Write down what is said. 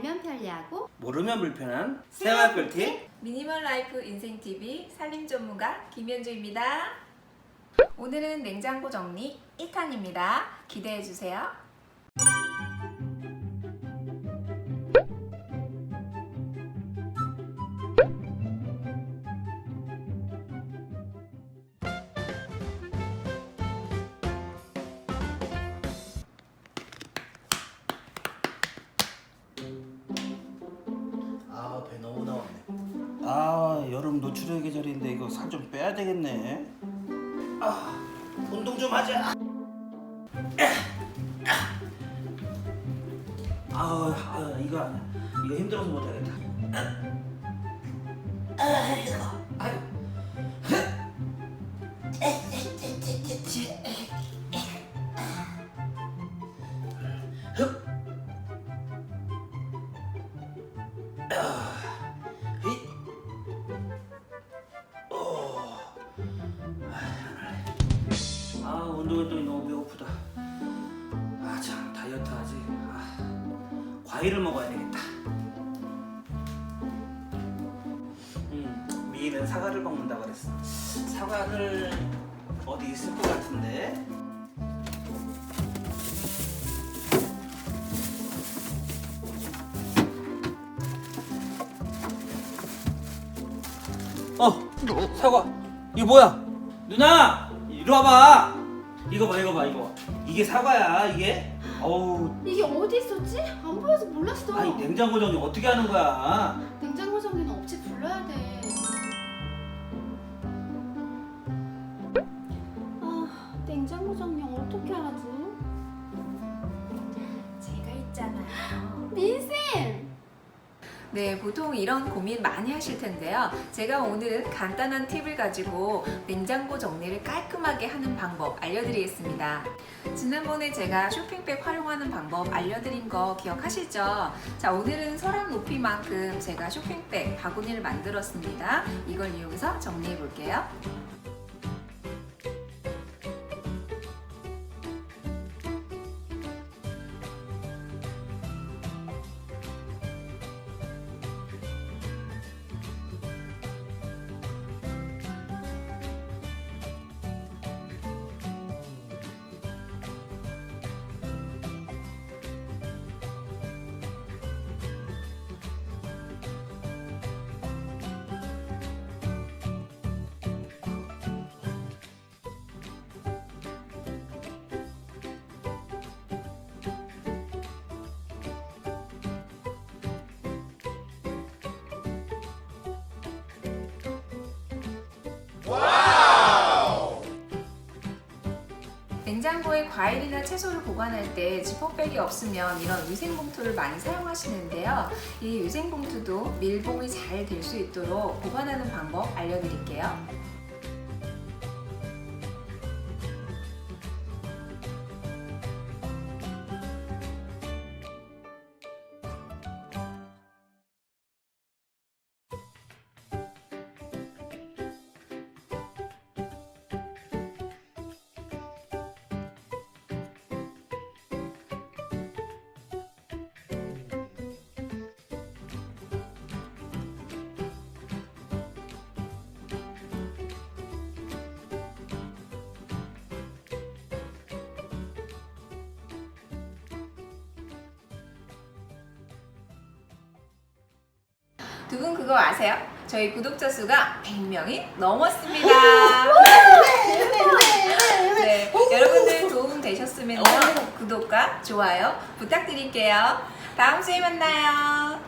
알면 편리하고 모르면 불편한 생활 꿀팁 미니멀 라이프 인생 TV 살림 전문가 김현주입니다. 오늘은 냉장고 정리 1탄입니다. 기대해 주세요. 아 여름 노출의 계절인데 이거 살 좀 빼야 되겠네. 아 운동 좀 하자. 아, 아 이거 이거 힘들어서 못하겠다. 아 이거 운동했더니 너무 배고프다. 아 참 다이어트 하지. 아, 과일을 먹어야 되겠다. 음 미인은 사과를 먹는다 그랬어. 사과를 어디 있을 것 같은데? 어 사과. 이거 뭐야? 누나 이리 와봐 이거 봐 이거 봐 이거 이게 사과야 이게 어우 이게 어디 있었지? 안 보여서 몰랐어. 아니 냉장고 정리 어떻게 하는 거야 냉장고 정리는 업체 불러야 돼. 네, 보통 이런 고민 많이 하실 텐데요. 제가 오늘 간단한 팁을 가지고 냉장고 정리를 깔끔하게 하는 방법 알려드리겠습니다. 지난번에 제가 쇼핑백 활용하는 방법 알려드린 거 기억하시죠? 자, 오늘은 서랍 높이만큼 제가 쇼핑백 바구니를 만들었습니다. 이걸 이용해서 정리해 볼게요. 과일이나 채소를 보관할 때 지퍼백이 없으면 이런 위생봉투를 많이 사용하시는데요. 이 위생봉투도 밀봉이 잘 될 수 있도록 보관하는 방법 알려드릴게요. 두 분 그거 아세요? 저희 구독자 수가 100명이 넘었습니다. 네, 여러분들 도움 되셨으면 구독과 좋아요 부탁드릴게요. 다음 주에 만나요.